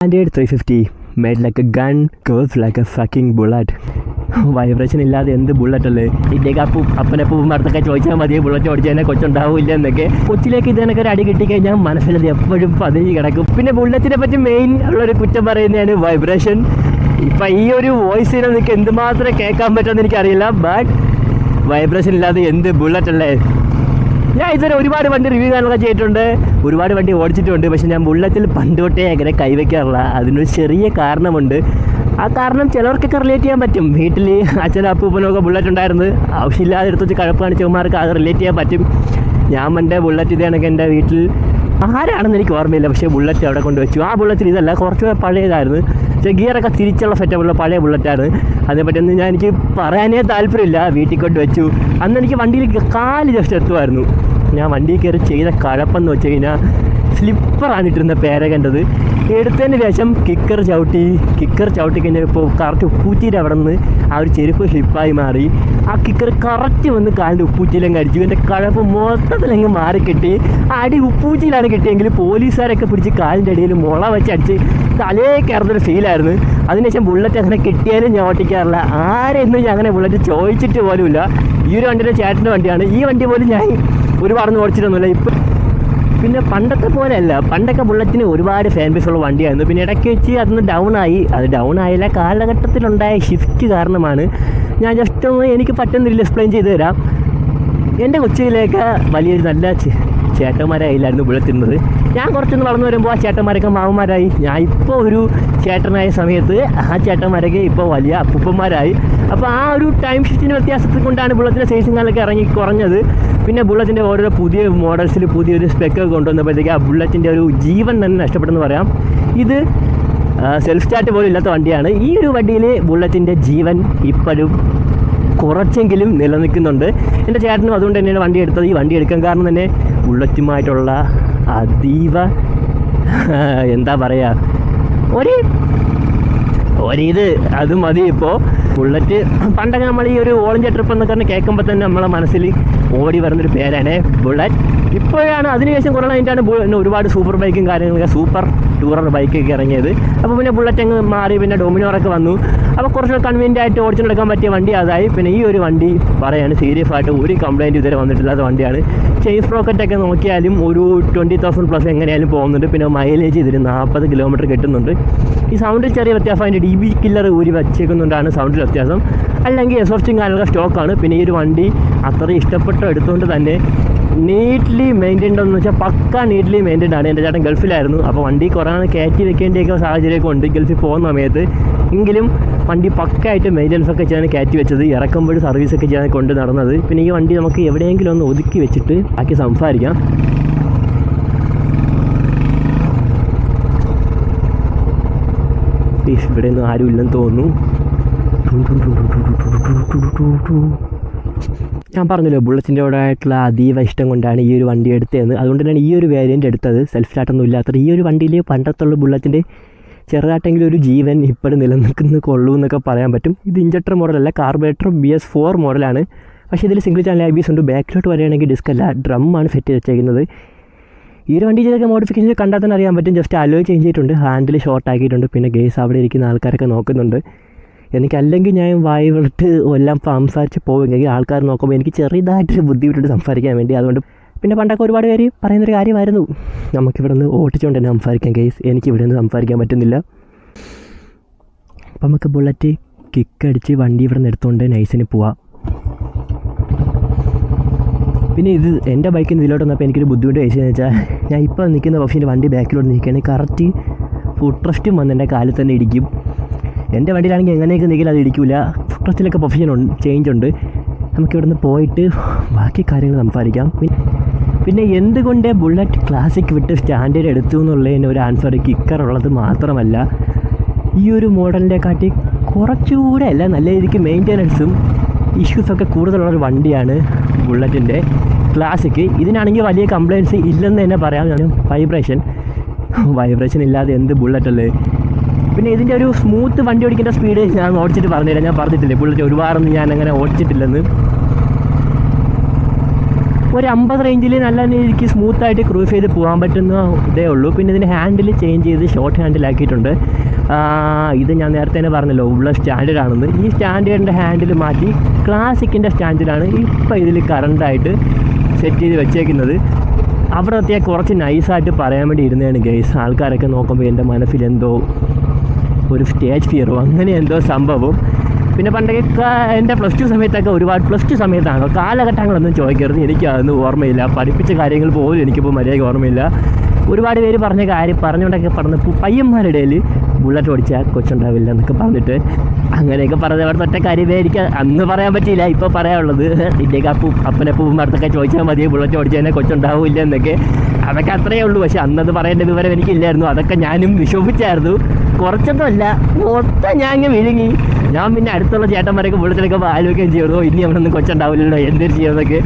Standard three fifty made like a gun curve like a fucking bullet vibration ഇല്ലാതെ എന്ത് bullet അല്ലേ? ഇതിലേക്ക് അപ്പു അപ്പനപ്പൂപ്പും അടുത്തൊക്കെ ചോദിച്ചാൽ മതി ബുള്ളറ്റ് ഓടിച്ചതിനെ കൊച്ചുണ്ടാവില്ല എന്നൊക്കെ. കൊച്ചിലേക്ക് ഇതിനൊക്കെ ഒരു അടി കിട്ടിക്കഴിഞ്ഞാൽ മനസ്സിലത് എപ്പോഴും പതിഞ്ഞ് കിടക്കും. പിന്നെ ബുള്ളറ്റിനെ പറ്റി മെയിൻ ഉള്ളൊരു കുറ്റം പറയുന്നതാണ് വൈബ്രേഷൻ ഇപ്പം ഈ ഒരു വോയിസിനെ നിങ്ങൾക്ക് എന്തുമാത്രം കേൾക്കാൻ പറ്റുമെന്ന് എനിക്കറിയില്ല ബട്ട് വൈബ്രേഷൻ ഇല്ലാതെ എന്ത് ബുള്ളറ്റ് അല്ലേ? ഞാൻ ഇതുവരെ ഒരുപാട് വണ്ടി റിവ്യൂ കാര്യങ്ങളൊക്കെ ചെയ്തിട്ടുണ്ട്. ഒരുപാട് വണ്ടി ഓടിച്ചിട്ടുണ്ട്. പക്ഷെ ഞാൻ ബുള്ളറ്റിൽ പണ്ട് തൊട്ടേ അങ്ങനെ കൈവയ്ക്കാറില്ല. അതിനൊരു ചെറിയ കാരണമുണ്ട്. ആ കാരണം ചിലവർക്കൊക്കെ റിലേറ്റ് ചെയ്യാൻ പറ്റും. വീട്ടിൽ അച്ഛനും അപ്പൂപ്പനൊക്കെ ബുള്ളറ്റ് ഉണ്ടായിരുന്നു. ആവശ്യമില്ലാതെ എടുത്ത് വെച്ച് കഴപ്പ് കാണിച്ചവന്മാർക്ക് അത് റിലേറ്റ് ചെയ്യാൻ പറ്റും. ഞാൻ എന്റെ ബുള്ളറ്റ് ഇതാണെങ്കിൽ എന്റെ വീട്ടിൽ ആരാണെന്ന് എനിക്ക് ഓർമ്മയില്ല പക്ഷേ ബുള്ളറ്റ് അവിടെ കൊണ്ട് വെച്ചു. ആ ബുള്ളറ്റിൽ ഇതല്ല കുറച്ച് പഴയതായിരുന്നു. പക്ഷേ ഗിയറൊക്കെ തിരിച്ചുള്ള സെറ്റപ്പുള്ള പഴയ ബുള്ളറ്റാണ് അതിനെപ്പറ്റിയൊന്നും ഞാൻ എനിക്ക് പറയാനേ താല്പര്യമില്ല. വീട്ടിൽ കൊണ്ട് വെച്ചു. അന്ന് എനിക്ക് വണ്ടിയിൽ കാൽ ജസ്റ്റ് എത്തുമായിരുന്നു. ഞാൻ വണ്ടിയിൽ കയറി ചെയ്ത കഴപ്പെന്ന് വെച്ച് കഴിഞ്ഞാൽ സ്ലിപ്പറാണ് ഇട്ടിരുന്ന പേര കണ്ടത്. എടുത്തതിന് ശേഷം കിക്കർ ചവിട്ടി കിക്കർ ചവിട്ടി കഴിഞ്ഞാൽ ഇപ്പോൾ കറക്റ്റ് ഉപ്പൂറ്റിയുടെ അവിടെ നിന്ന് ആ ഒരു ചെരുപ്പ് സ്ലിപ്പായി മാറി. ആ കിക്കർ കറക്റ്റ് വന്ന് കാലിന്റെ ഉപ്പൂറ്റിയിലും കടിച്ചു എന്റെ കഴപ്പ് മൊത്തത്തിലങ്ങ് മാറിക്കിട്ടി. അടി ഉപ്പൂറ്റിയിലാണ് കിട്ടിയെങ്കിൽ പോലീസുകാരൊക്കെ പിടിച്ച് കാലിന്റെ അടിയിൽ മുള വെച്ച് അടിച്ച് തലേ കയറുന്നൊരു ഫീലായിരുന്നു അതിനുശേഷം ബുള്ളറ്റ് അങ്ങനെ കിട്ടിയാലും ഞാൻ ഓട്ടിക്കാറില്ല. ആരെയൊന്നും ഞാൻ അങ്ങനെ ബുള്ളറ്റ് ചോദിച്ചിട്ട് പോലുമില്ല. ഈ ഒരു വണ്ടിയുടെ ചേട്ടന്റെ വണ്ടിയാണ്. ഈ വണ്ടി പോലും ഞാൻ ഒരുപാടൊന്നും ഓടിച്ചിട്ടൊന്നുമില്ല. ഇപ്പം പിന്നെ പണ്ടത്തെ പോലെ പോലെയല്ല. പണ്ടൊക്കെ ബുള്ളറ്റിന് ഒരുപാട് ഫാൻ ഉള്ള വണ്ടിയായിരുന്നു. പിന്നെ ഇടയ്ക്ക് വെച്ച് അതൊന്ന് ഡൗൺ ആയി. അത് ഡൗൺ ആയില്ല കാലഘട്ടത്തിലുണ്ടായ ഷിഫ്റ്റ് കാരണമാണ്. ഞാൻ ജസ്റ്റ് ഒന്ന് എനിക്ക് പറ്റുന്നില്ല എക്സ്പ്ലെയിൻ ചെയ്തു തരാം. എന്റെ കൊച്ചിയിലേക്ക് വലിയൊരു നല്ല ചേട്ടന്മാരായില്ലായിരുന്നു ബുള്ളറ്റിരുന്നത് ഞാൻ കുറച്ചൊന്ന് വളർന്നു വരുമ്പോൾ ആ ചേട്ടന്മാരൊക്കെ മാവന്മാരായി ഞാൻ ഇപ്പോൾ ഒരു ചേട്ടനായ സമയത്ത് ആ ചേട്ടന്മാരൊക്കെ ഇപ്പോൾ വലിയ അപ്പൂപ്പന്മാരായി. അപ്പോൾ ആ ഒരു ടൈം ഷിഫ്റ്റിന്റെ വ്യത്യാസത്തിൽ കൊണ്ടാണ് ബുള്ളറ്റിന്റെ സൈസും കാലൊക്കെ ഇറങ്ങി കുറഞ്ഞത്. പിന്നെ ബുള്ളറ്റിന്റെ ഓരോ പുതിയ മോഡൽസിൽ പുതിയൊരു സ്പെക്കൊക്കെ കൊണ്ടുവന്നപ്പോഴത്തേക്ക് ആ ബുള്ളറ്റിന്റെ ഒരു ജീവൻ തന്നെ നഷ്ടപ്പെട്ടെന്ന് പറയാം. ഇത് സെൽഫ് സ്റ്റാർട്ട് പോലും ഇല്ലാത്ത വണ്ടിയാണ്. ഈ ഒരു വണ്ടിയിൽ ബുള്ളറ്റിന്റെ ജീവൻ ഇപ്പോഴും കുറച്ചെങ്കിലും നിലനിൽക്കുന്നുണ്ട്. എന്റെ ചേട്ടനും അതുകൊണ്ട് തന്നെയാണ് വണ്ടി എടുത്തത്. ഈ വണ്ടി എടുക്കാൻ കാരണം തന്നെ ബുള്ളറ്റുമായിട്ടുള്ള അതീവ എന്താ പറയുക ഒരു ഒരിത് അത് മതി ഇപ്പോൾ ബുള്ളറ്റ് പണ്ടൊക്കെ നമ്മൾ ഈ ഒരു ഓളഞ്ച ട്രിപ്പ് എന്നൊക്കെ പറഞ്ഞ് കേൾക്കുമ്പോൾ തന്നെ നമ്മളെ മനസ്സിൽ ഓടി വരുന്നൊരു പേരാണ് ബുള്ളറ്റ് ഇപ്പോഴാണ് അതിനുശേഷം കുറേ കഴിഞ്ഞിട്ടാണ് ഒരുപാട് സൂപ്പർ ബൈക്കും കാര്യങ്ങളൊക്കെ സൂപ്പർ ടൂറർ ബൈക്കൊക്കെ ഇറങ്ങിയത്. അപ്പോൾ പിന്നെ ബുള്ളറ്റ് അങ്ങ് മാറി പിന്നെ ഡൊമിനോറൊക്കെ വന്നു. അപ്പോൾ കുറച്ച് കൺവീനിയന്റ് ആയിട്ട് ഓടിച്ചെടുക്കാൻ പറ്റിയ വണ്ടി അതായി. പിന്നെ ഈ ഒരു വണ്ടി പറയാണ് സീരിയസ് ആയിട്ട് ഒരു കംപ്ലൈന്റ് ഇതുവരെ വന്നിട്ടില്ലാത്ത വണ്ടിയാണ്. ചെയിൻ സ്പ്രോക്കറ്റൊക്കെ നോക്കിയാലും ഒരു ട്വന്റി തൗസൻഡ് പ്ലസ് എങ്ങനെയായാലും പോകുന്നുണ്ട്. പിന്നെ മൈലേജ് ഇതിന് നാൽപ്പത് കിലോമീറ്റർ കിട്ടുന്നുണ്ട്. ഈ സൗണ്ടിൽ ചെറിയ വ്യത്യാസം അതിന്റെ ഡി വി കില്ലർ ഊരി വച്ചേക്കുന്നതുകൊണ്ടാണ് സൗണ്ടിൽ വ്യത്യാസം. അല്ലെങ്കിൽ എസോർച്ചിങ് കാര്യങ്ങളൊക്കെ സ്റ്റോക്കാണ് പിന്നെ ഈ ഒരു വണ്ടി അത്രയും ഇഷ്ടപ്പെട്ട എടുത്തുകൊണ്ട് തന്നെ നീറ്റ്ലി മെയിന്റൈൻഡ് എന്ന് വെച്ചാൽ പക്ക നീറ്റ്ലി മെയിന്റൈൻഡ് ആണ്. എന്റെ ചേട്ടൻ ഗൾഫിലായിരുന്നു. അപ്പോൾ വണ്ടി കുറേ കയറ്റി വെക്കേണ്ടിയൊക്കെ സാഹചര്യമൊക്കെ ഉണ്ട്. ഗൾഫിൽ പോകുന്ന സമയത്ത്. എങ്കിലും വണ്ടി പക്കായിട്ട് മെയിന്റനൻസ് ഒക്കെ ചെയ്യാൻ കയറ്റി വെച്ചത് ഇറക്കുമ്പോൾ സർവീസൊക്കെ ചെയ്യാൻ കൊണ്ട് നടന്നത്. പിന്നെ ഈ വണ്ടി നമുക്ക് എവിടെയെങ്കിലും ഒന്ന് ഒതുക്കി വെച്ചിട്ട് ബാക്കി സംസാരിക്കാം. ഈസ്, ഇവിടെ ഒന്നും ആരും ഇല്ലെന്ന് തോന്നുന്നു ഞാൻ പറഞ്ഞല്ലോ ബുള്ളറ്റിന്റെ ആയിട്ടുള്ള അതീവ ഇഷ്ടം കൊണ്ടാണ് ഈ ഒരു വണ്ടി എടുത്തതെന്ന് അതുകൊണ്ട് തന്നെയാണ് ഈ ഒരു വേരിയന്റ് എടുത്തത് സെൽഫ് സ്റ്റാർട്ടൊന്നും ഇല്ലാത്തത് ഈ ഒരു വണ്ടിയിൽ പണ്ടത്തുള്ള ബുള്ളറ്റിന്റെ ചെറുതായിട്ടെങ്കിലും ഒരു ജീവൻ ഇപ്പോഴും നിലനിൽക്കുന്ന കൊള്ളൂ എന്നൊക്കെ പറയാൻ പറ്റും ഇത് ഇഞ്ചക്ടർ മോഡലല്ല കാർബറേറ്റർ ബി എസ് ഫോർ മോഡലാണ് പക്ഷേ ഇതിൽ single channel I B S ഉണ്ട് ബാക്കിലോട്ട് വരികയാണെങ്കിൽ ഡിസ്ക് അല്ല ഡ്രമ്മാണ് സെറ്റ് ചെയ്ത് വെച്ചേക്കുന്നത് ഈ ഒരു വണ്ടി ചെയ്തൊക്കെ മോഡിഫിക്കേഷൻ കണ്ടാൽ തന്നെ അറിയാൻ പറ്റും. ജസ്റ്റ് അലോയ് ചേഞ്ച് ചെയ്തിട്ടുണ്ട്. ഹാൻഡിൽ ഷോർട്ട് ആക്കിയിട്ടുണ്ട്. പിന്നെ ഗേസ് അവിടെ ഇരിക്കുന്ന ആൾക്കാരൊക്കെ നോക്കുന്നുണ്ട്. എനിക്ക് അല്ലെങ്കിൽ ഞാൻ വായി വിളിട്ട് എല്ലാം സംസാരിച്ച് പോവുമെങ്കിൽ ആൾക്കാർ നോക്കുമ്പോൾ എനിക്ക് ചെറുതായിട്ടൊരു ബുദ്ധിമുട്ടുണ്ട് സംസാരിക്കാൻ വേണ്ടി. അതുകൊണ്ട് പിന്നെ പണ്ടൊക്കെ ഒരുപാട് പേര് പറയുന്നൊരു കാര്യമായിരുന്നു. നമുക്കിവിടെ നിന്ന് ഓട്ടിച്ചുകൊണ്ട് തന്നെ സംസാരിക്കാം ഗേസ് എനിക്ക് ഇവിടെ നിന്ന് സംസാരിക്കാൻ പറ്റുന്നില്ല. അപ്പം നമുക്ക് ബുള്ളറ്റ് കിക്ക് അടിച്ച് വണ്ടി ഇവിടെ നിന്ന് എടുത്തുകൊണ്ട് നൈസിന് പോവാം. പിന്നെ ഇത് എന്റെ ബൈക്കിൽ ഇതിലോട്ട് വന്നപ്പോൾ എനിക്കൊരു ബുദ്ധിമുട്ട് കഴിച്ചതെന്ന് വെച്ചാൽ ഞാൻ ഇപ്പോൾ നിൽക്കുന്ന പക്ഷേ വണ്ടി ബാക്കിലോട്ട് നിൽക്കുകയാണെങ്കിൽ കറക്റ്റ് ഫുഡ് ട്രസ്റ്റും വന്ന് എന്റെ കാലിൽ തന്നെ ഇടിക്കും. എന്റെ വണ്ടിയിലാണെങ്കിൽ എങ്ങനെയൊക്കെ നിൽക്കില്ല അത് ഇടിക്കില്ല ഫുഡ് ട്രസ്റ്റിലൊക്കെ ഉണ്ട് ചേഞ്ച് ഉണ്ട്. നമുക്ക് ഇവിടുന്ന് പോയിട്ട് ബാക്കി കാര്യങ്ങൾ സംസാരിക്കാം പിന്നെ എന്തുകൊണ്ട് ബുള്ളറ്റ് ക്ലാസിക് വിട്ട് സ്റ്റാൻഡേർഡ് എടുത്തു എന്നുള്ളതിന് ഒരു ആൻസർ കിക്കർ ഉള്ളത് മാത്രമല്ല ഈ ഒരു മോഡലിന്റെ കാട്ടി കുറച്ചുകൂടെ അല്ല നല്ല രീതിക്ക് മെയിന്റെനൻസും ഇഷ്യൂസൊക്കെ കൂടുതലുള്ളൊരു വണ്ടിയാണ് ബുള്ളറ്റിന്റെ. ക്ലാസിക് ഇതിനാണെങ്കിൽ വലിയ കംപ്ലയിൻസ് ഇല്ലെന്ന് തന്നെ പറയാം. വൈബ്രേഷൻ വൈബ്രേഷൻ ഇല്ലാതെ എന്ത് ബുള്ളറ്റ് അല്ലേ? പിന്നെ ഇതിന്റെ ഒരു സ്മൂത്ത് വണ്ടി ഓടിക്കേണ്ട സ്പീഡ് ഞാൻ ഓടിച്ചിട്ട് പറഞ്ഞില്ല ഞാൻ പറഞ്ഞിട്ടില്ലേ ബുള്ളറ്റ് ഒരുപാടൊന്നും ഞാൻ അങ്ങനെ ഓടിച്ചിട്ടില്ലെന്ന്. ഒരു അമ്പത് റേഞ്ചിൽ നല്ല രീതിക്ക് സ്മൂത്തായിട്ട് ക്രൂസ് ചെയ്ത് പോകാൻ പറ്റുന്ന ഇതേ ഉള്ളൂ. പിന്നെ ഇതിന്റെ ഹാൻഡിൽ ചേഞ്ച് ചെയ്ത് ഷോർട്ട് ഹാൻഡിലാക്കിയിട്ടുണ്ട് ഇത് ഞാൻ നേരത്തെ തന്നെ പറഞ്ഞല്ലോ ഉള്ള സ്റ്റാൻഡേർഡാണെന്ന് ഈ സ്റ്റാൻഡേർഡിന്റെ ഹാൻഡിൽ മാറ്റി ക്ലാസിക്കിന്റെ സ്റ്റാൻഡിലാണ് ഇപ്പോൾ ഇതിൽ കറണ്ടായിട്ട് സെറ്റ് ചെയ്ത് വെച്ചേക്കുന്നത്. അവിടെ എത്തിയാൽ കുറച്ച് നൈസായിട്ട് പറയാൻ വേണ്ടി ഇരുന്നതാണ് ഗൈസ് ആൾക്കാരൊക്കെ നോക്കുമ്പോൾ എന്റെ മനസ്സിൽ എന്തോ ഒരു സ്റ്റേജ് ഫിയറോ അങ്ങനെ എന്തോ സംഭവം. പിന്നെ പണ്ടൊക്കെ എന്റെ പ്ലസ് ടു സമയത്തൊക്കെ ഒരുപാട് പ്ലസ് ടു സമയത്താണ്. കാലഘട്ടങ്ങളൊന്നും ചോദിക്കരുത്. എനിക്ക് അതൊന്നും ഓർമ്മയില്ല. പഠിപ്പിച്ച കാര്യങ്ങൾ പോലും എനിക്കിപ്പോൾ മര്യാദയ്ക്ക് ഓർമ്മയില്ല. ഒരുപാട് പേര് പറഞ്ഞ കാര്യം പറഞ്ഞുകൊണ്ടൊക്കെ പറഞ്ഞ് പയ്യന്മാരുടെ ഇടയിൽ ബുള്ളറ്റ് ഓടിച്ചാൽ കൊച്ചുണ്ടാവില്ല എന്നൊക്കെ പറഞ്ഞിട്ട് അങ്ങനെയൊക്കെ പറഞ്ഞ അവിടെ ഒറ്റ കാര്യമേ അന്ന് പറയാൻ പറ്റിയില്ല ഇപ്പോൾ പറയാനുള്ളത്. ഇതിന്റെയൊക്കെ അപ്പു അപ്പനപ്പൂവും അടുത്തൊക്കെ ചോദിച്ചാൽ മതി ബുള്ളറ്റ് ഓടിച്ചതിനെ കൊച്ചുണ്ടാവില്ല എന്നൊക്കെ. അതൊക്കെ അത്രയേ ഉള്ളൂ പക്ഷെ അന്നത് പറയേണ്ട വിവരം എനിക്കില്ലായിരുന്നു. അതൊക്കെ ഞാനും വിശോഭിച്ചായിരുന്നു കുറച്ചൊന്നുമല്ല മൊത്തം ഞാൻ ഇങ്ങനെ വിഴുങ്ങി. ഞാൻ പിന്നെ അടുത്തുള്ള ചേട്ടന്മാരൊക്കെ ബുള്ളറ്റിലൊക്കെ ആലോചിക്കുകയും ചെയ്തു. ഇനി അവിടെ ഒന്നും കൊച്ചുണ്ടാവില്ലല്ലോ എന്തൊരു ചെയ്യുന്നതൊക്കെ.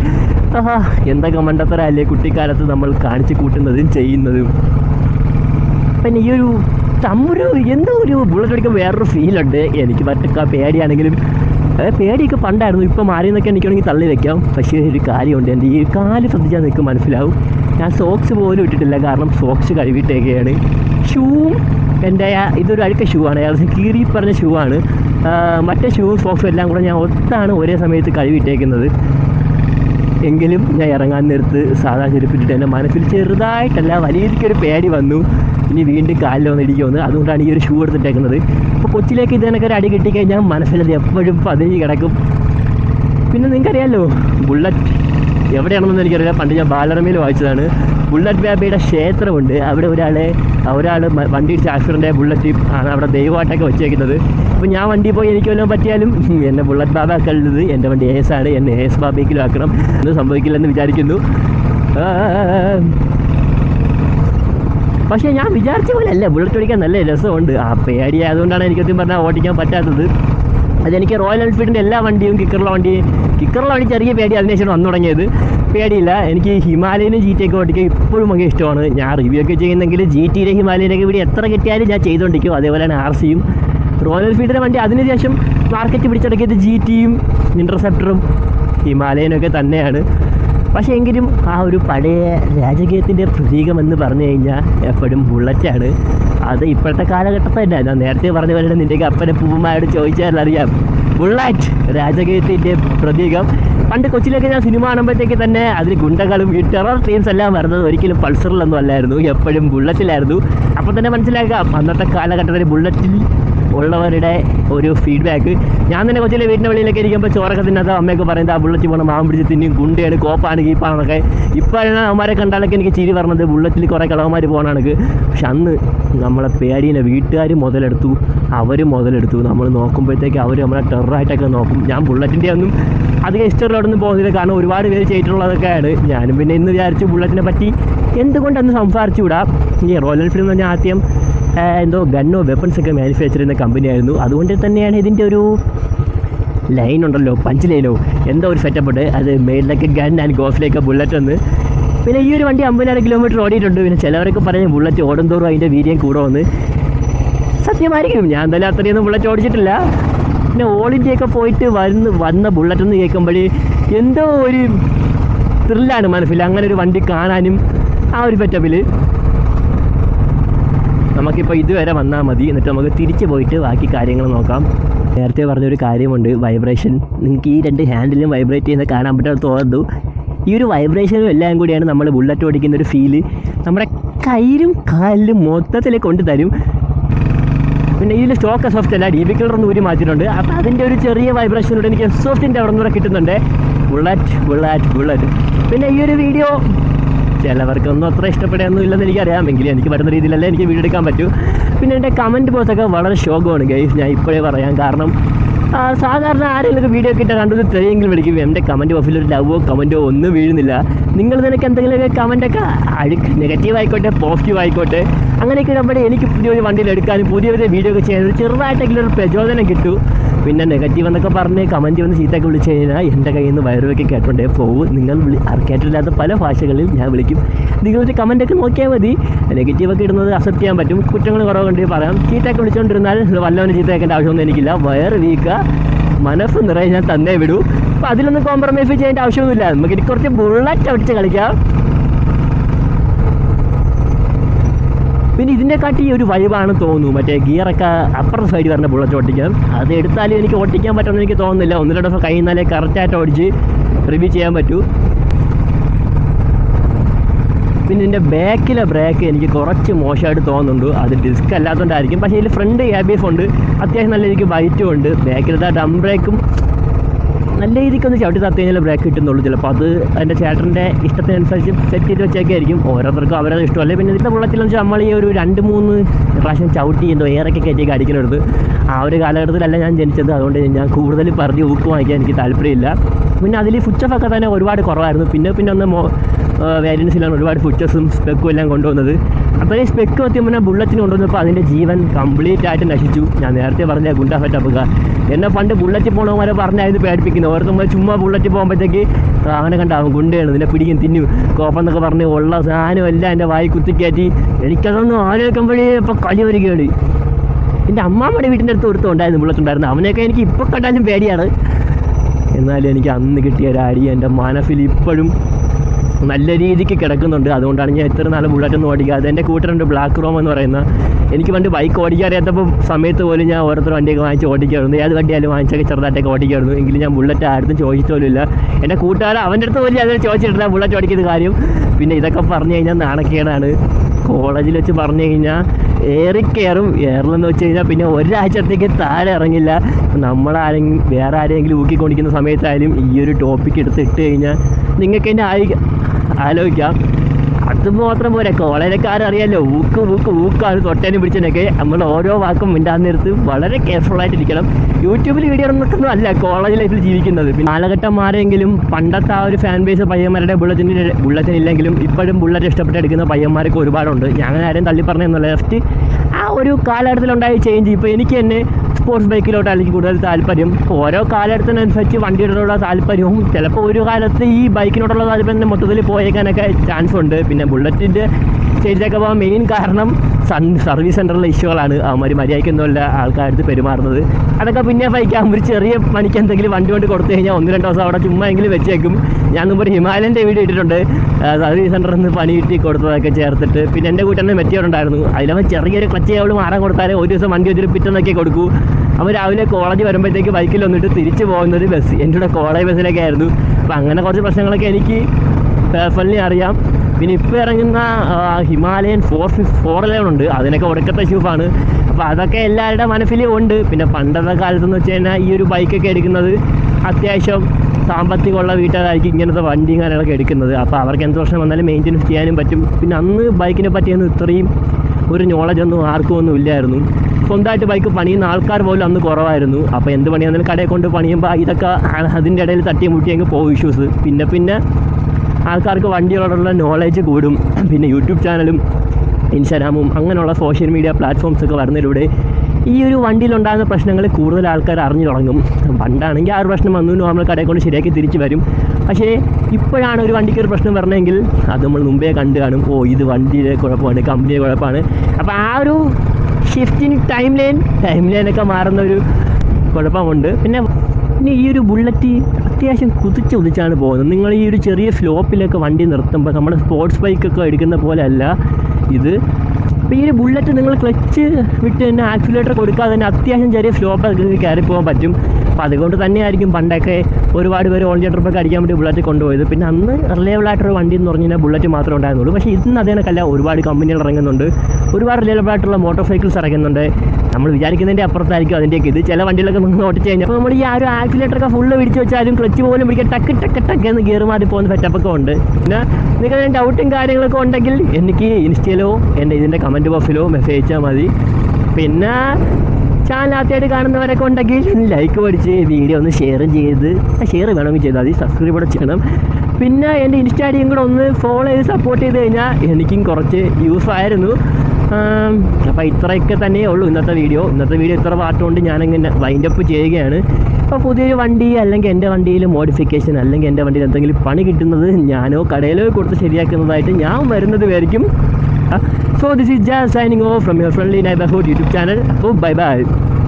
ആഹാ എന്തൊക്കെ മണ്ടത്തരല്ലേ കുട്ടിക്കാലത്ത് നമ്മൾ കാണിച്ചു കൂട്ടുന്നതും ചെയ്യുന്നതും. പിന്നെ ഈ ഒരു തമ്പൊരു എന്തോ ഒരു ബുള്ളറ്റ് അടിക്കാൻ വേറൊരു ഫീലുണ്ട് എനിക്ക് പറ്റക്ക പേടിയാണെങ്കിലും പേടിയൊക്കെ പണ്ടായിരുന്നു. ഇപ്പോൾ മാറി നിന്നൊക്കെ എനിക്കാണെങ്കിൽ തള്ളി വെക്കാം. പക്ഷേ ഒരു കാര്യമുണ്ട്. എന്റെ ഈ കാൽ ശ്രദ്ധിച്ചാൽ നിങ്ങൾക്ക് മനസ്സിലാവും. ഞാൻ സോക്സ് പോലും ഇട്ടിട്ടില്ല. കാരണം സോക്സ് കഴുകിയിട്ടേക്കെയാണ്. ഷൂവും എന്റെ ഇതൊരു അഴുക്ക ഷൂ ആണ്. അത് കീറി പറഞ്ഞ ഷൂ ആണ്. മറ്റേ ഷൂ സോക്സും എല്ലാം കൂടെ ഞാൻ ഒത്താണ് ഒരേ സമയത്ത് കഴുകിയിട്ടേക്കുന്നത്. എങ്കിലും ഞാൻ ഇറങ്ങാൻ നേരത്ത് സാധാ ചെരുപ്പിട്ടിട്ട് എന്റെ മനസ്സിൽ ചെറുതായിട്ടല്ല വലിയ രീതിക്കൊരു പേടി വന്നു. ഇനി വീണ്ടും കാലിൽ വന്ന് ഇടിക്കുമെന്ന് അതുകൊണ്ടാണ് ഈ ഒരു ഷൂ എടുത്തിട്ടേക്കുന്നത്. അപ്പോൾ കൊച്ചിലേക്ക് ഇതിനൊക്കെ ഒരു അടി കിട്ടിക്കഴിഞ്ഞാൽ മനസ്സിലത് എപ്പോഴും പതിഞ്ഞ് കിടക്കും. പിന്നെ നിങ്ങൾക്കറിയാമല്ലോ ബുള്ളറ്റ് എവിടെയാണെന്ന് എനിക്കറിയില്ല. പണ്ട് ഞാൻ ബാലറമയിൽ വായിച്ചതാണ്. ബുള്ളറ്റ് ബാബയുടെ ക്ഷേത്രമുണ്ട്. അവിടെ ഒരാളെ ഒരാൾ വണ്ടി ഇടിച്ച് ആക്സിഡന്റ് ബുള്ളറ്റ് ആണ് അവിടെ ദൈവമായിട്ടൊക്കെ വെച്ചേക്കുന്നത്. അപ്പോൾ ഞാൻ വണ്ടി പോയി എനിക്ക് വല്ലതും പറ്റിയാലും എന്നെ ബുള്ളറ്റ് ബാബ ആക്കരുത്. എന്റെ വണ്ടി ഏസാണ് എന്നെ ഏസ് ബാബയ്ക്കിലും ആക്കണം. എന്ന് സംഭവിക്കില്ലെന്ന് വിചാരിക്കുന്നു. പക്ഷേ ഞാൻ വിചാരിച്ച പോലെ അല്ല ബുള്ളറ്റ് ഓടിക്കാൻ നല്ല രസമുണ്ട്. ആ പേടി ആയതുകൊണ്ടാണ് എനിക്ക് സത്യം പറഞ്ഞാൽ ഓടിക്കാൻ പറ്റാത്തത്. അതെനിക്ക് റോയൽ എൻഫീൽഡിന്റെ എല്ലാ വണ്ടിയും കിക്കറുള്ള വണ്ടി കിക്കറുള്ള വണ്ടി ചെറിയ പേടി അതിനുശേഷം വന്നു തുടങ്ങിയത്. പേടിയില്ല. എനിക്ക് ഹിമാലയനും ജി ടി ഒക്കെ ഓടിക്കാൻ ഇപ്പോഴും ഭയങ്കര ഇഷ്ടമാണ്. ഞാൻ റിവ്യൂ ഒക്കെ ചെയ്യുന്നെങ്കിൽ ജി ടിയിലെ ഹിമാലയനൊക്കെ ഇവിടെ എത്ര കിട്ടിയാലും ഞാൻ ചെയ്തുകൊണ്ടിരിക്കും അതേപോലെ തന്നെ ആർ സിയും റോയൽ എൻഫീൽഡിന്റെ വണ്ടി അതിനുശേഷം മാർക്കറ്റ് പിടിച്ചടക്കിയത് ജി ടിയും ഇന്റർസെപ്റ്ററും ഹിമാലയനൊക്കെ തന്നെയാണ്. പക്ഷേ എങ്കിലും ആ ഒരു പഴയ രാജകീയത്തിന്റെ പ്രതീകമെന്ന് പറഞ്ഞു കഴിഞ്ഞാൽ എപ്പോഴും ബുള്ളറ്റാണ്. അത് ഇപ്പോഴത്തെ കാലഘട്ടത്തിൽ തന്നെ. ഞാൻ നേരത്തെ പറഞ്ഞ പോലെ നിന്റെ അപ്പനെ പൂവുമായോട് ചോദിച്ചാൽ അറിയാം. ബുള്ളറ്റ് രാജകീയത്തിന്റെ പ്രതീകം. പണ്ട് കൊച്ചിയിലൊക്കെ ഞാൻ സിനിമ കാണുമ്പോഴത്തേക്ക് തന്നെ അതിൽ ഗുണ്ടകളും ഈ ടെറർ ടീംസ് എല്ലാം വരുന്നത് ഒരിക്കലും പൾസറിലൊന്നും അല്ലായിരുന്നു. എപ്പോഴും ബുള്ളറ്റിലായിരുന്നു. അപ്പോൾ തന്നെ മനസ്സിലാക്കാം അന്നത്തെ കാലഘട്ടത്തിൽ ബുള്ളറ്റിൽ ഉള്ളവരുടെ ഒരു ഫീഡ്ബാക്ക് ഞാൻ തന്നെ കൊച്ചിലെ വീടിന്റെ വെളിയിലൊക്കെ ഇരിക്കുമ്പോൾ ചോറൊക്കെ തിന്നാത്ത അമ്മയൊക്കെ പറയുന്നത് ആ ബുള്ളറ്റ് പോകണം മാവും പിടിച്ച് തിന്നും ഗുണ്ടയാണ് കോപ്പാണ് കീപ്പാണെന്നൊക്കെ. ഇപ്പോഴാണ് അവന്മാരെ കണ്ടാലൊക്കെ എനിക്ക് ചിരി പറഞ്ഞത് ബുള്ളറ്റിൽ കുറേ കളവന്മാർ പോകണമെങ്കിൽ പക്ഷെ അന്ന് നമ്മളെ പേടീനെ വീട്ടുകാർ മുതലെടുത്തു അവർ മുതലെടുത്തു. നമ്മൾ നോക്കുമ്പോഴത്തേക്ക് അവർ നമ്മളെ ടെററായിട്ടൊക്കെ നോക്കും. ഞാൻ ബുള്ളറ്റിന്റെ ഒന്നും അധികം ഹിസ്റ്ററിലോടൊന്നും പോകുന്നില്ല. കാരണം ഒരുപാട് പേര് ചെയ്തിട്ടുള്ളതൊക്കെയാണ്. ഞാനും പിന്നെ ഇന്ന് വിചാരിച്ചു ബുള്ളറ്റിനെ പറ്റി എന്തുകൊണ്ടന്ന് സംസാരിച്ചുകൂടാ? ഈ റോയൽ എൻഫീൽഡ് എന്ന് പറഞ്ഞാൽ ആദ്യം എന്തോ ഗണ്ണോ വെപ്പൺസ് ഒക്കെ മാനുഫാക്ചർ ചെയ്യുന്ന കമ്പനിയായിരുന്നു അതുകൊണ്ട് തന്നെയാണ് ഇതിന്റെ ഒരു ലൈൻ ഉണ്ടല്ലോ പഞ്ച് ലൈനോ എന്തോ ഒരു സെറ്റപ്പ് ഉണ്ട്. അത് മേലിലൊക്കെ ഗൺ ആൻഡ് ഗോഫിലേക്ക് ബുള്ളറ്റ് എന്ന് പിന്നെ ഈ ഒരു വണ്ടി അമ്പതിനായിരം കിലോമീറ്റർ ഓടിയിട്ടുണ്ട്. പിന്നെ ചിലവരൊക്കെ പറഞ്ഞ് ബുള്ളറ്റ് ഓടും തോറും അതിന്റെ വീര്യം കൂടുമെന്ന് സത്യമായിരിക്കും. ഞാൻ എന്തായാലും അത്രയൊന്നും ബുള്ളറ്റ് ഓടിച്ചിട്ടില്ല. പിന്നെ ഓൾ ഇന്ത്യയൊക്കെ പോയിട്ട് വന്ന് വന്ന ബുള്ളറ്റ് എന്ന് കേൾക്കുമ്പോൾ എന്തോ ഒരു ത്രില്ലാണ് മനസ്സിൽ. അങ്ങനെ ഒരു വണ്ടി കാണാനും ആ ഒരു പെറ്റപ്പിൽ നമുക്കിപ്പോൾ ഇതുവരെ വന്നാൽ മതി. എന്നിട്ട് നമുക്ക് തിരിച്ചു പോയിട്ട് ബാക്കി കാര്യങ്ങൾ നോക്കാം. നേരത്തെ പറഞ്ഞൊരു കാര്യമുണ്ട്. വൈബ്രേഷൻ നിങ്ങൾക്ക് ഈ രണ്ട് ഹാൻഡിലും വൈബ്രേറ്റ് ചെയ്യുന്ന കാണാൻ പറ്റാതെ തോന്നുന്നു ഈ ഒരു വൈബ്രേഷനും എല്ലാം കൂടിയാണ് നമ്മൾ ബുള്ളറ്റ് ഓടിക്കുന്ന ഒരു ഫീൽ നമ്മുടെ കയ്യിലും കാലിലും മൊത്തത്തിൽ കൊണ്ടു തരും. പിന്നെ ഇതിൽ സ്റ്റോക്ക് സോഫ്റ്റ് അല്ല ഡി ബി കളർ ഒന്ന് ഊരി മാറ്റിയിട്ടുണ്ട്. അപ്പോൾ അതിന്റെ ഒരു ചെറിയ വൈബ്രേഷനോട് എനിക്ക് സോഫ്റ്റിന്റെ അവിടെ നിന്ന് കിട്ടുന്നുണ്ട്. ബുള്ളറ്റ് ബുള്ളറ്റ് ബുള്ളറ്റ് പിന്നെ ഈ ഒരു വീഡിയോ ചിലവർക്കൊന്നും അത്ര ഇഷ്ടപ്പെടുകയൊന്നുമില്ലെന്ന് എനിക്കറിയാമെങ്കിലും എനിക്ക് പറ്റുന്ന രീതിയിലല്ലേ എനിക്ക് വീഡിയോ എടുക്കാൻ പറ്റൂ. പിന്നെ എന്റെ കമന്റ് ബോക്സൊക്കെ വളരെ ശോകമാണ് ഗൈസ്. ഞാൻ ഇപ്പോഴേ പറയാം. കാരണം സാധാരണ ആരെങ്കിലും വീഡിയോ കിട്ടാൻ കണ്ടത് തെളിയെങ്കിലും വിളിക്കും എന്റെ കമന്റ് ബോക്സിൽ ഒരു ലവോ കമന്റോ ഒന്നും വീഴുന്നില്ല. നിങ്ങൾ നിനക്ക് എന്തെങ്കിലുമൊക്കെ കമന്റൊക്കെ അഴുക്ക് നെഗറ്റീവ് ആയിക്കോട്ടെ പോസിറ്റീവ് ആയിക്കോട്ടെ അങ്ങനെയൊക്കെ നമ്മുടെ എനിക്ക് പുതിയൊരു വണ്ടിയിൽ എടുക്കാനും പുതിയ പുതിയ വീഡിയോ ഒക്കെ ചെയ്യാനും ചെറുതായിട്ടെങ്കിലും ഒരു പ്രചോദനം കിട്ടും. പിന്നെ നെഗറ്റീവ് എന്നൊക്കെ പറഞ്ഞ് കമന്റ് വന്ന് ചീത്തയൊക്കെ വിളിച്ചു കഴിഞ്ഞാൽ എന്റെ കയ്യിൽ നിന്ന് വയറുവൊക്കെ കേട്ടോണ്ടേ പോകും നിങ്ങൾ വിളി കേട്ടില്ലാത്ത പല ഭാഷകളിൽ ഞാൻ വിളിക്കും. നിങ്ങളൊരു കമന്റൊക്കെ നോക്കിയാൽ മതി. നെഗറ്റീവൊക്കെ ഇടുന്നത് അക്സെപ്റ്റ് ചെയ്യാൻ പറ്റും. കുറ്റങ്ങൾ കുറവുണ്ടെങ്കിൽ പറയാം. ചീത്തയൊക്കെ വിളിച്ചുകൊണ്ടിരുന്നാൽ വല്ലവന് ചീത്തയാക്കേണ്ട ആവശ്യമൊന്നും എനിക്കില്ല. വയർ വീക്കുക മനസ്സ് നിറയെ ഞാൻ തന്നേ വിടൂ. അപ്പൊ അതിലൊന്നും കോംപ്രമൈസ് ചെയ്യേണ്ട ആവശ്യമൊന്നുമില്ല. നമുക്ക് ഇനി കുറച്ച് ബുള്ളറ്റ് അടിച്ച് കളിക്കാം. പിന്നെ ഇതിനെ കാട്ടി ഒരു വൈബാണെന്ന് തോന്നുന്നു. മറ്റേ ഗിയറൊക്കെ അപ്പുറത്തെ സൈഡിൽ വരുന്ന ബുള്ളറ്റ് ഓടിക്കാൻ അത് എടുത്താലും എനിക്ക് ഓടിക്കാൻ പറ്റുമെന്ന് എനിക്ക് തോന്നുന്നില്ല. ഒന്ന് രണ്ട് ദിവസം കയ്യിൽ നിന്നാലേ കറക്റ്റായിട്ട് ഓടിച്ച് റിവ്യൂ ചെയ്യാൻ പറ്റൂ. പിന്നെ ഇതിന്റെ ബാക്കിലെ ബ്രേക്ക് എനിക്ക് കുറച്ച് മോശമായിട്ട് തോന്നുന്നുണ്ട്. അത് ഡിസ്ക് അല്ലാത്തതുകൊണ്ടായിരിക്കും പക്ഷേ ഇതിൽ ഫ്രണ്ട് എ ബി എഫ് ഉണ്ട്. അത്യാവശ്യം നല്ല രീതിക്ക് വൈറ്റും ഉണ്ട്. ബാക്കിലത്തെ ഡം ബ്രേക്കും നല്ല രീതിക്ക് ഒന്ന് ചവിട്ടി തത്തി കഴിഞ്ഞാൽ ബ്രേക്ക് കിട്ടുന്നുള്ളൂ. ചിലപ്പോൾ അത് അതിന്റെ ചേട്ടന്റെ ഇഷ്ടത്തിനനുസരിച്ച് സെറ്റ് ചെയ്ത് വെച്ചേക്കായിരിക്കും. ഓരോരുത്തർക്കും അവരത് ഇഷ്ടമല്ലേ. പിന്നെ ഇതിന്റെ ബുള്ളറ്റിലെന്ന് വെച്ചാൽ നമ്മൾ ഈ ഒരു രണ്ട് മൂന്ന് പ്രാവശ്യം ചവിട്ടി എന്തോ ഏറൊക്കെ കയറ്റി അടിക്കലെടുത്ത് ആ ഒരു കാലഘട്ടത്തിലല്ല ഞാൻ ജനിച്ചത്. അതുകൊണ്ട് ഞാൻ കൂടുതൽ പറഞ്ഞ് ഊക്ക് വാങ്ങിക്കാൻ എനിക്ക് താല്പര്യമില്ല. പിന്നെ അതിൽ ഫുച്ചഫൊക്കെ തന്നെ ഒരുപാട് കുറവായിരുന്നു. പിന്നെ പിന്നെ ഒന്ന് വേരിയൻസിലാണ് ഒരുപാട് ഫുച്ചസും സ്പെക്കും എല്ലാം കൊണ്ടുവന്നത്. അപ്പോൾ ഈ സ്പെക്ക് സത്യം പറഞ്ഞാൽ ബുള്ളറ്റിന് കൊണ്ടുവന്നപ്പോൾ അതിന്റെ ജീവൻ കംപ്ലീറ്റ് ആയിട്ട് നശിച്ചു. ഞാൻ നേരത്തെ പറഞ്ഞ ഗുണ്ട ഫെറ്റപ്പുക എന്നെ പണ്ട് ബുള്ളറ്റ് പോകണവരെ പറഞ്ഞായിരുന്നു പേടിപ്പിക്കുന്നത്. ഓർക്കുമ്പോൾ ചുമ്മാ ബുള്ളറ്റ് പോകുമ്പോഴത്തേക്ക് അവനെ കണ്ടാവും ഗുണ്ടയാണ് നിന്നെ പിടിക്കും തിന്നു കോപ്പം എന്നൊക്കെ പറഞ്ഞ് ഉള്ള സാധനം എല്ലാം എന്റെ വായി കുത്തിക്കയറ്റി. എനിക്കതൊന്നും ആലോചിക്കുമ്പോഴേ ഇപ്പോൾ കളി വരികയാണ്. എന്റെ അമ്മാമ്മയുടെ വീട്ടിന്റെ അടുത്ത് ഒരുത്തം ഉണ്ടായിരുന്നു ബുള്ളറ്റ് ഉണ്ടായിരുന്നു. അവനെയൊക്കെ എനിക്ക് ഇപ്പോൾ കണ്ടാലും പേടിയാണ്. എന്നാലും എനിക്ക് അന്ന് കിട്ടിയ ഒരു അടി എന്റെ മനസ്സിൽ ഇപ്പോഴും നല്ല രീതിക്ക് കിടക്കുന്നുണ്ട്. അതുകൊണ്ടാണ് ഞാൻ ഇത്ര നാൾ ബുള്ളറ്റൊന്നും ഓടിക്കാതെ. എന്റെ കൂട്ടരുണ്ട് ബ്ലാക്ക് റോം എന്ന് പറയുന്ന. എനിക്ക് പണ്ട് ബൈക്ക് ഓടിക്കാൻ അറിയാത്തപ്പോൾ സമയത്ത് പോലും ഞാൻ ഓരോരുത്തർ വണ്ടിയൊക്കെ വാങ്ങിച്ച് ഓടിക്കാറുണ്ട്. ഏത് വണ്ടിയാലും വാങ്ങിച്ചൊക്കെ ചെറുതായിട്ടൊക്കെ ഓടിക്കാറുണ്ട്. എങ്കിലും ഞാൻ ബുള്ളറ്റ് ആരും ചോദിച്ചോലുമില്ല എന്റെ കൂട്ടുകാരൻ അവന്റെ അടുത്ത് പോലും അതിനെ ചോദിച്ചിട്ടില്ല ബുള്ളറ്റ് ഓടിക്കുന്ന കാര്യം. പിന്നെ ഇതൊക്കെ പറഞ്ഞു കഴിഞ്ഞാൽ നാണക്കേടാണ്. കോളേജിൽ വെച്ച് പറഞ്ഞു കഴിഞ്ഞാൽ ഏറി കയറും. ഏറലെന്ന് വെച്ച് കഴിഞ്ഞാൽ പിന്നെ ഒരാഴ്ചത്തേക്ക് താഴെ ഇറങ്ങില്ല. നമ്മളാരെങ്കിലും വേറെ ആരെങ്കിലും ഊക്കിക്കൊണ്ടിരിക്കുന്ന സമയത്തായാലും ഈ ഒരു ടോപ്പിക്ക് എടുത്തിട്ട് കഴിഞ്ഞാൽ നിങ്ങൾക്ക് എന്നെ ആയി ആലോചിക്കാം. അത് മാത്രം പോരെ. കോളേജക്കാരറിയാലോ ഊക്ക് ഊക്ക് ഊക്കാണ് തൊട്ടേനും പിടിച്ചതിനൊക്കെ നമ്മൾ ഓരോ വാക്കും മിണ്ടാൻ നേരത്ത് വളരെ കെയർഫുൾ ആയിട്ടിരിക്കണം യൂട്യൂബിൽ വീഡിയോ നടക്കുന്നതും അല്ല കോളേജ് ലൈഫിൽ ജീവിക്കുന്നത്. പിന്നെ കാലഘട്ടം മാറിയെങ്കിലും പണ്ടത്തെ ആ ഒരു ഫാൻ ബേസ് പയ്യന്മാരുടെ ബുള്ളറ്റിന് ബുള്ളറ്റിന് ഇല്ലെങ്കിലും ഇപ്പോഴും ബുള്ളറ്റ് ഇഷ്ടപ്പെട്ട് എടുക്കുന്ന പയ്യന്മാരൊക്കെ ഒരുപാടുണ്ട്. ഞാൻ ആരെയും തള്ളി പറഞ്ഞതെന്നുള്ള ജസ്റ്റ് ആ ഒരു കാലഘട്ടത്തിലുണ്ടായ ചേഞ്ച് ഇപ്പോൾ എനിക്ക് തന്നെ സ്പോർട്സ് ബൈക്കിലോട്ടായിരിക്കും കൂടുതൽ താല്പര്യം. ഓരോ കാലഘട്ടത്തിനനുസരിച്ച് വണ്ടിയോടുള്ള താല്പര്യവും ചിലപ്പോൾ ഒരു കാലത്ത് ഈ ബൈക്കിനോടുള്ള താല്പര്യം മൊത്തത്തിൽ പോയേക്കാനൊക്കെ ചാൻസ് ഉണ്ട്. പിന്നെ ബുള്ളറ്റിന്റെ ചേഞ്ചൊക്കെ പോകാൻ മെയിൻ കാരണം സൺ സർവീസ് സെന്ററിലെ ഇഷ്യൂകളാണ് അവന്മാർ മര്യാദയ്ക്കൊന്നുമല്ല ആൾക്കാരടുത്ത് പെരുമാറുന്നത്. അതൊക്കെ പിന്നെ ബൈക്കാകുമ്പോൾ ഒരു ചെറിയ പണിക്ക് എന്തെങ്കിലും വണ്ടി കൊണ്ട് കൊടുത്തു കഴിഞ്ഞാൽ ഒന്ന് രണ്ട് ദിവസം അവിടെ ചുമ്മാ എങ്കിലും വെച്ചേക്കും. ഞാൻ മുമ്പ് ഹിമാലയന്റെ വീഡിയോ ഇട്ടിട്ടുണ്ട്. സർവീസ് സെന്ററിൽ നിന്ന് പണി കിട്ടി കൊടുത്തതൊക്കെ ചേർത്തിട്ട്. പിന്നെ എന്റെ കൂട്ടന്നെ മെറ്റിയോടുണ്ടായിരുന്നു അതിലവൻ ചെറിയൊരു ക്ലച്ച് അവൾ മാറാൻ കൊടുത്താലേ ഒരു ദിവസം വണ്ടി വെച്ചിട്ട് പിറ്റെന്നൊക്കെ കൊടുക്കൂ. അവൻ രാവിലെ കോളേജ് വരുമ്പോഴത്തേക്ക് ബൈക്കിൽ വന്നിട്ട് തിരിച്ചു പോകുന്നൊരു ബസ്. എന്റെ കൂടെ കോളേജ് ബസ്സിലൊക്കെ ആയിരുന്നു. അപ്പം അങ്ങനെ കുറച്ച് പ്രശ്നങ്ങളൊക്കെ എനിക്ക് പേഴ്സണലി അറിയാം. പിന്നെ ഇപ്പോൾ ഇറങ്ങുന്ന Himalayan four fif four eleven ഉണ്ട്. അതിനൊക്കെ ഒടുക്കത്തെ ഷൂഫാണ് അപ്പോൾ അതൊക്കെ എല്ലാവരുടെ മനസ്സിലും ഉണ്ട്. പിന്നെ പണ്ടത്തെ കാലത്തെന്ന് വെച്ച് കഴിഞ്ഞാൽ ഈ ഒരു ബൈക്കൊക്കെ എടുക്കുന്നത് അത്യാവശ്യം സാമ്പത്തികമുള്ള വീട്ടുകാരായിരിക്കും ഇങ്ങനത്തെ വണ്ടിയും കാര്യങ്ങളൊക്കെ എടുക്കുന്നത്. അപ്പോൾ അവർക്ക് എന്ത് പ്രശ്നം വന്നാലും മെയിന്റെയിൻസ് ചെയ്യാനും പറ്റും. പിന്നെ അന്ന് ബൈക്കിനെ പറ്റിയൊന്നും ഇത്രയും ഒരു നോളജ് ഒന്നും ആർക്കും ഒന്നും ഇല്ലായിരുന്നു. സ്വന്തമായിട്ട് ബൈക്ക് പണിയുന്ന ആൾക്കാർ പോലും അന്ന് കുറവായിരുന്നു. അപ്പോൾ എന്ത് പണിയാണെങ്കിലും കടയിൽ കൊണ്ട് പണിയുമ്പോൾ ഇതൊക്കെ അതിന്റെ ഇടയിൽ തട്ടിയും മുട്ടിയെങ്കിൽ പോകും ഇഷ്യൂസ് പിന്നെ പിന്നെ ആൾക്കാർക്ക് വണ്ടികളോടുള്ള നോളേജ് കൂടും. പിന്നെ യൂട്യൂബ് ചാനലും ഇൻസ്റ്റാഗ്രാമും അങ്ങനെയുള്ള സോഷ്യൽ മീഡിയ പ്ലാറ്റ്ഫോംസ് ഒക്കെ വരുന്നതിലൂടെ ഈ ഒരു വണ്ടിയിലുണ്ടാകുന്ന പ്രശ്നങ്ങൾ കൂടുതൽ ആൾക്കാർ അറിഞ്ഞു തുടങ്ങും. പണ്ടാണെങ്കിൽ ആ ഒരു പ്രശ്നം വന്നു നോർമൽ കടയിൽ കൊണ്ട് ശരിയാക്കി തിരിച്ചു വരും. പക്ഷേ ഇപ്പോഴാണ് ഒരു വണ്ടിക്ക് ഒരു പ്രശ്നം വരണമെങ്കിൽ അത് നമ്മൾ മുമ്പേ കണ്ടു കാണും. ഓ ഇത് വണ്ടിയുടെ കുഴപ്പമാണ് കമ്പനിയുടെ കുഴപ്പമാണ്. അപ്പോൾ ആ ഒരു ഷിഫ്റ്റിന് ടൈം ലൈൻ ടൈം ലൈനൊക്കെ മാറുന്ന ഒരു കുഴപ്പമുണ്ട്. പിന്നെ പിന്നെ ഈ ഒരു ബുള്ളറ്റ് അത്യാവശ്യം കുതിച്ച് കുതിച്ചാണ് പോകുന്നത്. നിങ്ങൾ ഈ ഒരു ചെറിയ സ്ലോപ്പിലൊക്കെ വണ്ടി നിർത്തുമ്പോൾ നമ്മുടെ സ്പോർട്സ് ബൈക്കൊക്കെ എടുക്കുന്ന പോലെ അല്ല ഇത്. അപ്പോൾ ഈ ഒരു ബുള്ളറ്റ് നിങ്ങൾ ക്ലച്ച് വിട്ട് തന്നെ ആക്സിലേറ്റർ കൊടുക്കാതെ തന്നെ അത്യാവശ്യം ചെറിയ സ്ലോപ്പൊക്കെ കയറി പോകാൻ പറ്റും. അപ്പോൾ അതുകൊണ്ട് തന്നെയായിരിക്കും പണ്ടൊക്കെ ഒരുപാട് പേര് ഓൺ ട്രിപ്പൊക്കെ അടിക്കാൻ വേണ്ടി ബുള്ളറ്റ് കൊണ്ടുപോയത്. പിന്നെ അന്ന് റിലയബിൾ ആയിട്ടൊരു വണ്ടി എന്ന് പറഞ്ഞു കഴിഞ്ഞാൽ ബുള്ളറ്റ് മാത്രമേ ഉണ്ടായിരുന്നുള്ളൂ. പക്ഷേ ഇന്ന് അതേനൊക്കെയല്ല ഒരുപാട് കമ്പനികൾ ഇറങ്ങുന്നുണ്ട്. ഒരുപാട് റിലയബിൾ ആയിട്ടുള്ള മോട്ടോർ സൈക്കിൾസ് ഇറങ്ങുന്നുണ്ട്. നമ്മൾ വിചാരിക്കുന്നതിന്റെ അപ്പുറത്തായിരിക്കും അതിന്റെയൊക്കെ ഇത്. ചില വണ്ടികളൊക്കെ നിങ്ങൾ ഓടിച്ച് കഴിഞ്ഞാൽ അപ്പോൾ നമ്മൾ ഈ ആ ഒരു ആക്സിലേറ്ററൊക്കെ ഫുള്ള് പിടിച്ച് വെച്ചാലും ക്ലച്ച് പോലും പിടിക്കാൻ ടക്ക് ടക്ക് ടക്ക് എന്ന് ഗിയർ മാറി പോകുന്ന സെറ്റപ്പൊക്കെ ഉണ്ട്. പിന്നെ നിങ്ങൾക്ക് ഡൗട്ടും കാര്യങ്ങളൊക്കെ ഉണ്ടെങ്കിൽ എനിക്ക് ഇൻസ്റ്റയിലോ എന്റെ ഇതിന്റെ കമന്റ് ബോക്സിലോ മെസ്സേജ് അയച്ചാൽ മതി. പിന്നെ ചാനൽ ആദ്യമായിട്ട് കാണുന്നവരൊക്കെ ഉണ്ടെങ്കിൽ ലൈക്ക് പഠിച്ച് വീഡിയോ ഒന്ന് ഷെയറും ചെയ്ത്. ഷെയർ വേണമെങ്കിൽ ചെയ്താൽ മതി. സബ്സ്ക്രൈബ് കൂടെ ചെയ്യണം. പിന്നെ എന്റെ ഇൻസ്റ്റാ ഐഡിയും കൂടെ ഒന്ന് ഫോളോ ചെയ്ത് സപ്പോർട്ട് ചെയ്ത് കഴിഞ്ഞാൽ എനിക്കും കുറച്ച് യൂസ് ആയിരുന്നു. അപ്പോൾ ഇത്രയൊക്കെ തന്നെയേ ഉള്ളൂ ഇന്നത്തെ വീഡിയോ ഇന്നത്തെ വീഡിയോ ഇത്ര പാട്ടുകൊണ്ട് ഞാനങ്ങനെ വൈൻഡ് അപ്പ് ചെയ്യുകയാണ്. അപ്പോൾ പുതിയൊരു വണ്ടി അല്ലെങ്കിൽ എന്റെ വണ്ടിയിൽ മോഡിഫിക്കേഷൻ അല്ലെങ്കിൽ എന്റെ വണ്ടിയിൽ എന്തെങ്കിലും പണി കിട്ടുന്നത് ഞാനോ കടയിലോ കൊടുത്ത് ശരിയാക്കുന്നതായിട്ട് ഞാൻ വരുന്നത് so this is Jan signing off from your friendly neighborhood YouTube channel. Hope oh, bye bye.